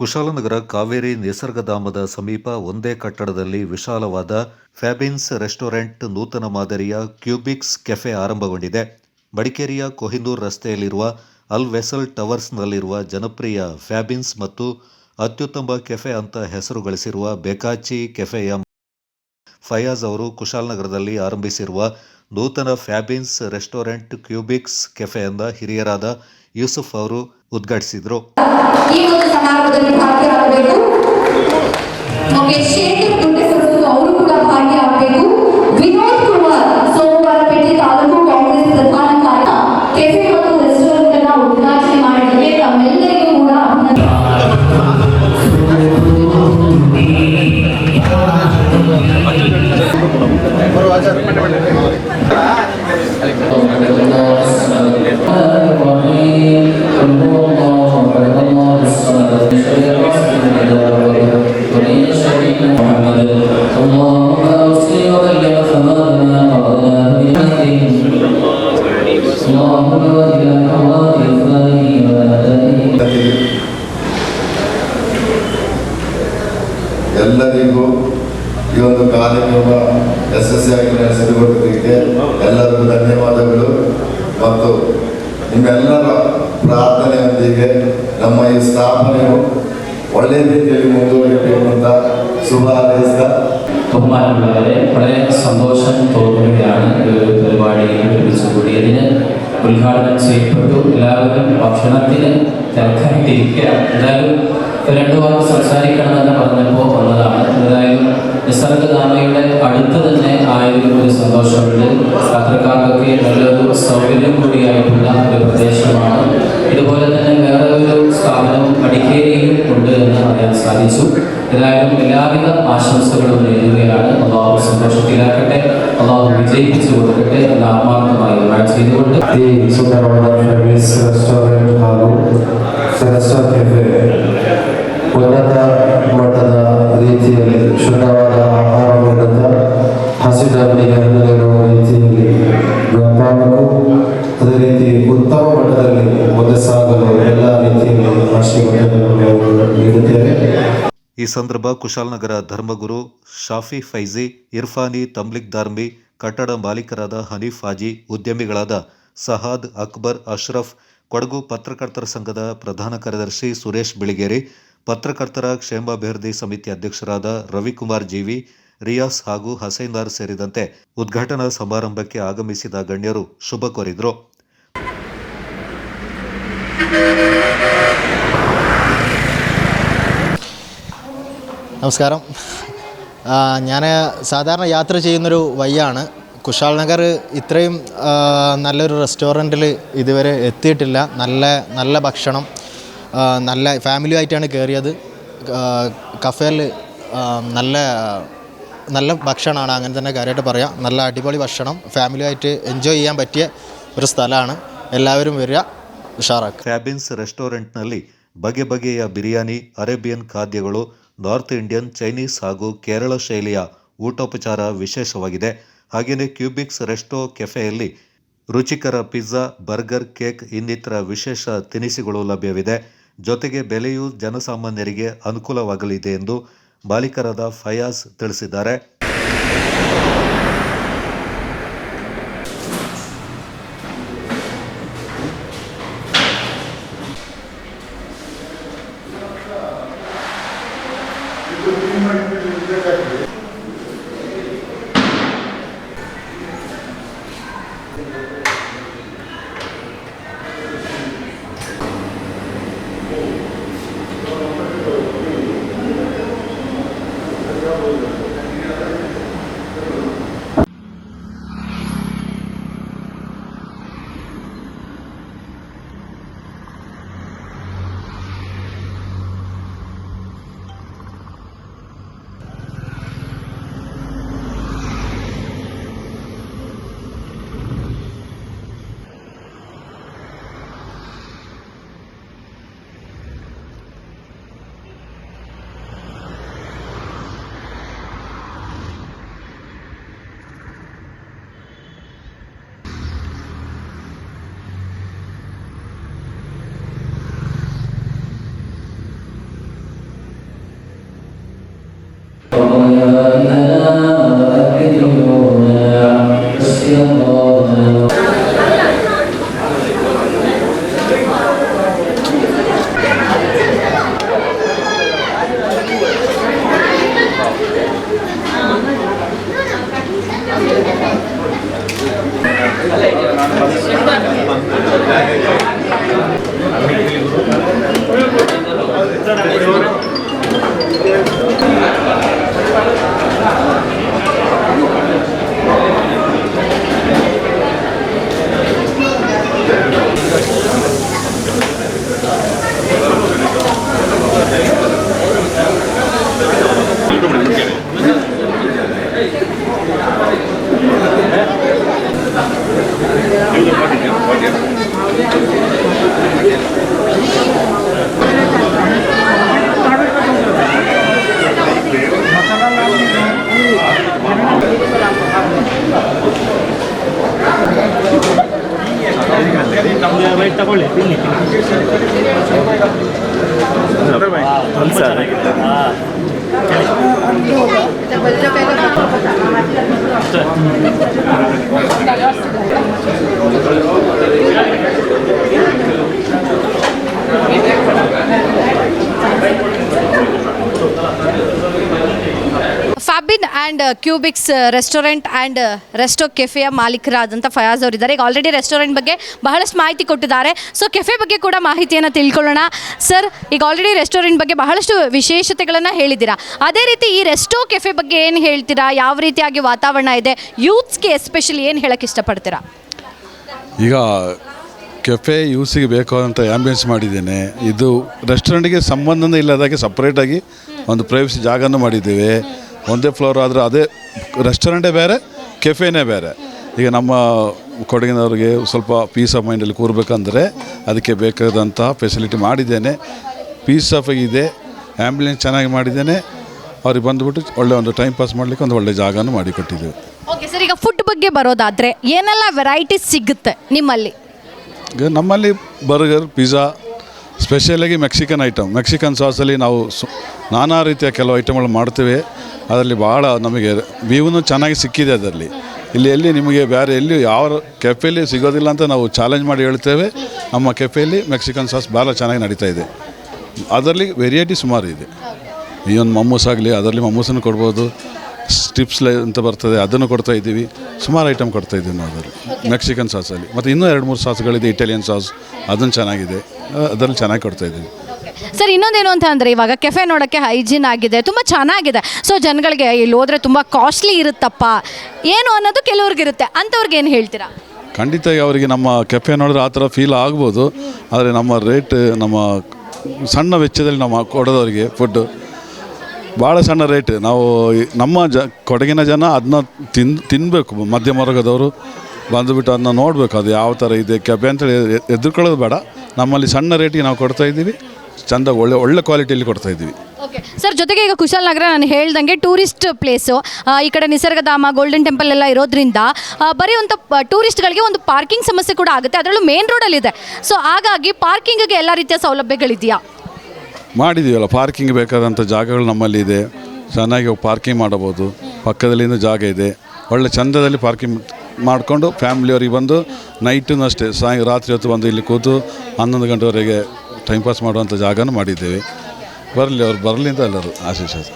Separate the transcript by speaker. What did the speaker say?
Speaker 1: ಕುಶಾಲನಗರ ಕಾವೇರಿ ನಿಸರ್ಗಧಾಮದ ಸಮೀಪ ಒಂದೇ ಕಟ್ಟಡದಲ್ಲಿ ವಿಶಾಲವಾದ ಫ್ಯಾಬಿನ್ಸ್ ರೆಸ್ಟೋರೆಂಟ್ ನೂತನ ಮಾದರಿಯ ಕ್ಯೂಬಿಕ್ಸ್ ಕೆಫೆ ಆರಂಭಗೊಂಡಿದೆ. ಮಡಿಕೇರಿಯ ಕೊಹಿನೂರ್ ರಸ್ತೆಯಲ್ಲಿರುವ ಅಲ್ ವೆಸಲ್ ಟವರ್ಸ್ನಲ್ಲಿರುವ ಜನಪ್ರಿಯ ಫ್ಯಾಬಿನ್ಸ್ ಮತ್ತು ಅತ್ಯುತ್ತಮ ಕೆಫೆ ಅಂತ ಹೆಸರು ಗಳಿಸಿರುವ ಬೆಕಾಚಿ ಕೆಫೆಯ ಫಯಾಜ್ ಅವರು ಕುಶಾಲನಗರದಲ್ಲಿ ಆರಂಭಿಸಿರುವ ನೂತನ ಫ್ಯಾಬಿನ್ಸ್ ರೆಸ್ಟೋರೆಂಟ್ ಕ್ಯೂಬಿಕ್ಸ್ ಕೆಫೆಯಿಂದ ಹಿರಿಯರಾದ ಯೂಸುಫ್ ಅವರು ಉದ್ಘಾಟಿಸಿದರು.
Speaker 2: ಭಾಗಿಯಾಗಬೇಕು.
Speaker 3: ಧನ್ಯವಾದಗಳು ಮತ್ತು ನಿಮ್ಮೆಲ್ಲರ ಪ್ರಾರ್ಥನೆಯೊಂದಿಗೆ ನಮ್ಮ ಈ ಸ್ಥಾಪನೆಯು ಒಳ್ಳೆಯ ರೀತಿಯಲ್ಲಿ ಮುಂದುವರಿಯಬೇಕು ಅಂತ ശുഭ ಹಾರೈಸ್ತಾ
Speaker 4: ബഹുമാനമുള്ളവരെ വളരെ സന്തോഷം തോന്നുകയാണ് ഈ ഒരു പരിപാടിയിൽ ഒരുമിച്ച് കൂടിയതിന് ഉദ്ഘാടനം ചെയ്യപ്പെട്ടു എല്ലാവരും ഭക്ഷണത്തിന് തിരക്കായിട്ടിരിക്കുക എന്തായാലും രണ്ടു വാക്ക് സംസാരിക്കണം എന്ന് പറഞ്ഞപ്പോൾ വന്നതാണ്. എന്തായാലും നിസർഗധാമയുടെ അടുത്ത് തന്നെ ആയതിലും ഒരു സന്തോഷമുണ്ട്. യാത്രക്കാർക്കൊക്കെ നല്ലൊരു സൗകര്യം കൂടിയായിട്ടുള്ള ഒരു പ്രദേശമാണ്. ഇതുപോലെ തന്നെ വേറെ ഒരു സ്ഥാപനവും മടിക്കേരിയിലും ഉണ്ട് എന്ന് അറിയാൻ സാധിച്ചു. ഏതായാലും എല്ലാവിധ ആശംസകളും നേരുകയാണ്. അള്ളാഹു സന്തോഷത്തിലാക്കട്ടെ. അള്ളാഹു വിജയിപ്പിച്ചു കൊടുക്കട്ടെ എന്ന് ആത്മാർത്ഥമായി ചെയ്തുകൊണ്ട്.
Speaker 5: ಉನ್ನತ ಮಟ್ಟದ ರೀತಿಯಲ್ಲಿ ಶುದ್ಧವಾದ ಆಹಾರ ನೀಡುತ್ತಾ ಅನ್ನ ರೀತಿಯಲ್ಲಿ ವ್ಯಾಪಾರಕ್ಕೂ ಅದೇ ರೀತಿ ಉತ್ತಮ ಮಟ್ಟದಲ್ಲಿ ಮುಂದೆ ಸಾಗಲು ಎಲ್ಲ ರೀತಿಯಲ್ಲಿ ಆಶೀರ್ವಾದಗಳನ್ನು ನೀಡುತ್ತೇವೆ.
Speaker 1: ಈ ಸಂದರ್ಭ ಕುಶಾಲನಗರ ಧರ್ಮಗುರು ಶಾಫಿ ಫೈಜಿ, ಇರ್ಫಾನಿ ತಮ್ಲಿಕ್ ದಾರ್ಮಿ ಕಟ್ಟಡ ಮಾಲೀಕರಾದ ಹನೀಫ್ ಹಾಜಿ, ಉದ್ಯಮಿಗಳಾದ ಸಹಾದ್ ಅಕ್ಬರ್ ಅಶ್ರಫ್, ಕೊಡಗು ಪತ್ರಕರ್ತರ ಸಂಘದ ಪ್ರಧಾನ ಕಾರ್ಯದರ್ಶಿ ಸುರೇಶ್ ಬಿಳಿಗೇರಿ ಪತ್ರಕರ್ತರ ಕ್ಷೇಮಾಭಿವೃದ್ಧಿ ಸಮಿತಿ ಅಧ್ಯಕ್ಷರಾದ ರವಿಕುಮಾರ್ ಜೀವಿ ರಿಯಾಸ್ ಹಾಗೂ ಹಸೈನಾರ್ ಸೇರಿದಂತೆ ಉದ್ಘಾಟನಾ ಸಮಾರಂಭಕ್ಕೆ ಆಗಮಿಸಿದ ಗಣ್ಯರು ಶುಭ ಕೋರಿದರು
Speaker 6: നമസ്കാരം ഞാൻ സാധാരണ യാത്ര ചെയ്യുന്നൊരു വയ്യാണ് കുശാൽ നഗർ ഇത്രയും ആ, നല്ലൊരു റെസ്റ്റോറൻറ്റിൽ ഇതുവരെ എത്തിയിട്ടില്ല നല്ല നല്ല ഭക്ഷണം ആ, നല്ല ഫാമിലിയായിട്ടാണ് കയറിയത് കഫേയിൽ നല്ല നല്ല ഭക്ഷണമാണ് അങ്ങനെ തന്നെ കാര്യമായിട്ട് പറയാം നല്ല അടിപൊളി ഭക്ഷണം ഫാമിലിയായിട്ട് എൻജോയ് ചെയ്യാൻ പറ്റിയ ഒരു സ്ഥലമാണ് എല്ലാവരും വരിക ഉഷാറാക്കുക
Speaker 1: ಫ್ಯಾಬಿನ್ಸ್ ರೆಸ್ಟೋರೆಂಟ್ನಲ್ಲಿ ಬಗೆ ಬಗೆಯ ಬಿರಿಯಾನಿ ಅರೇಬಿಯನ್ ಖಾದ್ಯಗಳು ನಾರ್ತ್ ಇಂಡಿಯನ್ ಚೈನೀಸ್ ಹಾಗೂ ಕೇರಳ ಶೈಲಿಯ ಊಟೋಪಚಾರ ವಿಶೇಷವಾಗಿದೆ ಹಾಗೆಯೇ ಕ್ಯೂಬಿಕ್ಸ್ ರೆಸ್ಟೋ ಕೆಫೆಯಲ್ಲಿ ರುಚಿಕರ ಪಿಜ್ಜಾ ಬರ್ಗರ್ ಕೇಕ್ ಇನ್ನಿತರ ವಿಶೇಷ ತಿನಿಸುಗಳು ಲಭ್ಯವಿದೆ ಜೊತೆಗೆ ಬೆಲೆಯೂ ಜನಸಾಮಾನ್ಯರಿಗೆ ಅನುಕೂಲವಾಗಲಿದೆ ಎಂದು ಬಾಲಿಕರಾದ ಫಯಾಜ್ ತಿಳಿಸಿದ್ದಾರೆ.
Speaker 2: Thank you. besar. Ah. And Cubix restaurant and resto ಕೆಫೆಯ ಮಾಲೀಕರಾದಂಥ ಫಯಾಜ್ ಅವರಿದ್ದಾರೆ ಈಗ ಆಲ್ರೆಡಿ ರೆಸ್ಟೋರೆಂಟ್ ಬಗ್ಗೆ ಬಹಳಷ್ಟು ಮಾಹಿತಿ ಕೊಟ್ಟಿದ್ದಾರೆ. ಸೊ ಕೆಫೆ ಬಗ್ಗೆ ಕೂಡ ಮಾಹಿತಿಯನ್ನು ತಿಳ್ಕೊಳ್ಳೋಣ. ಸರ್ ಈಗ ಆಲ್ರೆಡಿ ರೆಸ್ಟೋರೆಂಟ್ ಬಗ್ಗೆ ಬಹಳಷ್ಟು ವಿಶೇಷತೆಗಳನ್ನು ಹೇಳಿದ್ದೀರಾ. ಅದೇ ರೀತಿ ಈ ರೆಸ್ಟೋ ಕೆಫೆ ಬಗ್ಗೆ ಏನು ಹೇಳ್ತೀರಾ? ಯಾವ ರೀತಿಯಾಗಿ ವಾತಾವರಣ ಇದೆ? ಯೂತ್ಸ್ಗೆ ಎಸ್ಪೆಷಲಿ ಏನು ಹೇಳಕ್ಕೆ ಇಷ್ಟಪಡ್ತೀರಾ?
Speaker 7: ಈಗ ಕೆಫೆ ಯೂಸಿಗೆ ಬೇಕಾದಂಥ ಆ್ಯಂಬಿಯನ್ಸ್ ಮಾಡಿದ್ದೇನೆ. ಇದು ರೆಸ್ಟೋರೆಂಟ್ಗೆ ಸಂಬಂಧನೇ ಇಲ್ಲದಾಗೆ ಸಪ್ರೇಟಾಗಿ ಒಂದು ಪ್ರೈವಸಿ ಜಾಗನೂ ಮಾಡಿದ್ದೇವೆ. ಒಂದೇ ಫ್ಲೋರ್ ಆದರೆ ಅದೇ ರೆಸ್ಟೋರೆಂಟೇ ಬೇರೆ ಕೆಫೆನೇ ಬೇರೆ. ಈಗ ನಮ್ಮ ಕೊಡಗಿನವ್ರಿಗೆ ಸ್ವಲ್ಪ ಪೀಸ್ ಆಫ್ ಮೈಂಡಲ್ಲಿ ಕೂರಬೇಕಂದ್ರೆ ಅದಕ್ಕೆ ಬೇಕಾದಂತಹ ಫೆಸಿಲಿಟಿ ಮಾಡಿದ್ದೇನೆ. ಪೀಸ್ ಆಫ್ ಇದೆ ಆ್ಯಂಬುಲೆನ್ಸ್ ಚೆನ್ನಾಗಿ ಮಾಡಿದ್ದೇನೆ. ಅವ್ರಿಗೆ ಬಂದುಬಿಟ್ಟು ಒಳ್ಳೆ ಒಂದು ಟೈಮ್ ಪಾಸ್ ಮಾಡಲಿಕ್ಕೆ ಒಂದು ಒಳ್ಳೆ ಜಾಗನೂ ಮಾಡಿಕೊಟ್ಟಿದ್ದೇವೆ
Speaker 2: ಓಕೆ ಸರ್ ಈಗ ಫುಡ್ ಬಗ್ಗೆ ಬರೋದಾದರೆ ಏನೆಲ್ಲ ವೆರೈಟೀಸ್ ಸಿಗುತ್ತೆ ನಿಮ್ಮಲ್ಲಿ?
Speaker 7: ಈಗ ನಮ್ಮಲ್ಲಿ ಬರ್ಗರ್ ಪಿಜ್ಜಾ ಸ್ಪೆಷಲಾಗಿ ಮೆಕ್ಸಿಕನ್ ಐಟಮ್ ಮೆಕ್ಸಿಕನ್ ಸಾಸಲ್ಲಿ ನಾವು ಸು ನಾನಾ ರೀತಿಯ ಕೆಲವು ಐಟಮ್ಗಳು ಮಾಡ್ತೇವೆ. ಅದರಲ್ಲಿ ಭಾಳ ನಮಗೆ ವ್ಯೂನು ಚೆನ್ನಾಗಿ ಸಿಕ್ಕಿದೆ ಅದರಲ್ಲಿ. ಇಲ್ಲಿ ಎಲ್ಲಿ ನಿಮಗೆ ಬೇರೆ ಎಲ್ಲಿ ಯಾವ ಕೆಫೆಯಲ್ಲಿ ಸಿಗೋದಿಲ್ಲ ಅಂತ ನಾವು ಚಾಲೆಂಜ್ ಮಾಡಿ ಹೇಳ್ತೇವೆ. ನಮ್ಮ ಕೆಫೆಯಲ್ಲಿ ಮೆಕ್ಸಿಕನ್ ಸಾಸ್ ಭಾಳ ಚೆನ್ನಾಗಿ ನಡೀತಾ ಇದೆ. ಅದರಲ್ಲಿ ವೆರೈಟಿ ಸುಮಾರು ಇದೆ. ಈ ಒಂದು ಮಮ್ಮೂಸ್ ಆಗಲಿ ಅದರಲ್ಲಿ ಮಮ್ಮೂಸನ್ನು ಕೊಡ್ಬೋದು. ಸ್ಟಿಪ್ಸ್ ಅಂತ ಬರ್ತದೆ ಅದನ್ನು ಕೊಡ್ತಾ ಇದ್ದೀವಿ. ಸುಮಾರು ಐಟಮ್ ಕೊಡ್ತಾ ಇದ್ದೀವಿ ನಾವು ಅದರಲ್ಲಿ. ಮೆಕ್ಸಿಕನ್ ಸಾಸಲ್ಲಿ ಮತ್ತು ಇನ್ನೂ ಎರಡು ಮೂರು ಸಾಸ್ಗಳಿದೆ ಇಟಾಲಿಯನ್ ಸಾಸ್ ಅದನ್ನು ಚೆನ್ನಾಗಿದೆ. ಅದರಲ್ಲಿ ಚೆನ್ನಾಗಿ ಕೊಡ್ತಾ ಇದ್ದೀವಿ
Speaker 2: ಸರ್ ಇನ್ನೊಂದೇನು ಅಂತ ಅಂದರೆ ಇವಾಗ ಕೆಫೆ ನೋಡೋಕ್ಕೆ ಹೈಜೀನ್ ಆಗಿದೆ ತುಂಬ ಚೆನ್ನಾಗಿದೆ. ಸೊ ಜನಗಳಿಗೆ ಇಲ್ಲಿ ಹೋದರೆ ತುಂಬ ಕಾಸ್ಟ್ಲಿ ಇರುತ್ತಪ್ಪ. ಏನು ಅನ್ನೋದು ಕೆಲವ್ರಿಗಿರುತ್ತೆ ಅಂಥವ್ರಿಗೆ ಏನು ಹೇಳ್ತೀರಾ?
Speaker 7: ಖಂಡಿತ ಅವರಿಗೆ ನಮ್ಮ ಕೆಫೆ ನೋಡಿದ್ರೆ ಆ ಥರ ಫೀಲ್ ಆಗ್ಬೋದು. ಆದರೆ ನಮ್ಮ ರೇಟ್ ನಮ್ಮ ಸಣ್ಣ ವೆಚ್ಚದಲ್ಲಿ ನಾವು ಕೊಡೋದವ್ರಿಗೆ ಫುಡ್ಡು ಭಾಳ ಸಣ್ಣ ರೇಟ್ ನಾವು ನಮ್ಮ ಜ ಕೊಡಗಿನ ಜನ ಅದನ್ನ ತಿನ್ ತಿನ್ನಬೇಕು ಮಧ್ಯಮ ವರ್ಗದವರು ಬಂದುಬಿಟ್ಟು ಅದನ್ನ ನೋಡಬೇಕು. ಅದು ಯಾವ ಥರ ಇದೆ? ಕೆಫೆ ಅಂತೇಳಿ ಎದುರ್ಕೊಳ್ಳೋದು ಬೇಡ. ನಮ್ಮಲ್ಲಿ ಸಣ್ಣ ರೇಟಿಗೆ ನಾವು ಕೊಡ್ತಾ ಇದ್ದೀವಿ. ಚಂದ ಒಳ್ಳೆ ಒಳ್ಳೆ ಕ್ವಾಲಿಟಿಯಲ್ಲಿ ಕೊಡ್ತಾ ಇದ್ದೀವಿ.
Speaker 2: ಓಕೆ. ಸರ್ ಜೊತೆಗೆ ಈಗ ಕುಶಾಲನಗರ ನಾನು ಹೇಳ್ದಂಗೆ ಟೂರಿಸ್ಟ್ ಪ್ಲೇಸು ಈ ಕಡೆ ನಿಸರ್ಗಧಾಮ ಗೋಲ್ಡನ್ ಟೆಂಪಲ್ ಎಲ್ಲ ಇರೋದ್ರಿಂದ ಆ, ಬರೀ ಒಂದು ಟೂರಿಸ್ಟ್ಗಳಿಗೆ ಒಂದು ಪಾರ್ಕಿಂಗ್ ಸಮಸ್ಯೆ ಕೂಡ ಆಗುತ್ತೆ. ಅದರಲ್ಲೂ ಮೇನ್ ರೋಡಲ್ಲಿದೆ ಸೊ ಹಾಗಾಗಿ ಪಾರ್ಕಿಂಗ್ಗೆ ಎಲ್ಲ ರೀತಿಯ ಸೌಲಭ್ಯಗಳಿದೆಯಾ?
Speaker 7: ಮಾಡಿದೀವಲ್ಲ ಪಾರ್ಕಿಂಗ್ ಬೇಕಾದಂಥ ಜಾಗಗಳು ನಮ್ಮಲ್ಲಿ ಇದೆ. ಚೆನ್ನಾಗಿ ಪಾರ್ಕಿಂಗ್ ಮಾಡಬಹುದು. ಪಕ್ಕದಲ್ಲಿಂದ ಜಾಗ ಇದೆ. ಒಳ್ಳೆ ಚಂದದಲ್ಲಿ ಪಾರ್ಕಿಂಗ್ ಮಾಡಿಕೊಂಡು ಫ್ಯಾಮ್ಲಿಯವ್ರಿಗೆ ಬಂದು ನೈಟೂ ಅಷ್ಟೇ ಸಾಯಂ ರಾತ್ರಿ ಹೊತ್ತು ಬಂದು ಇಲ್ಲಿ ಕೂತು ಹನ್ನೊಂದು ಗಂಟೆವರೆಗೆ ಟೈಮ್ ಪಾಸ್ ಮಾಡುವಂಥ ಜಾಗನೂ ಮಾಡಿದ್ದೇವೆ. ಬರಲಿ ಅವ್ರು, ಬರಲಿ ಅಂತ ಎಲ್ಲರೂ ಆಶಿಸೋದು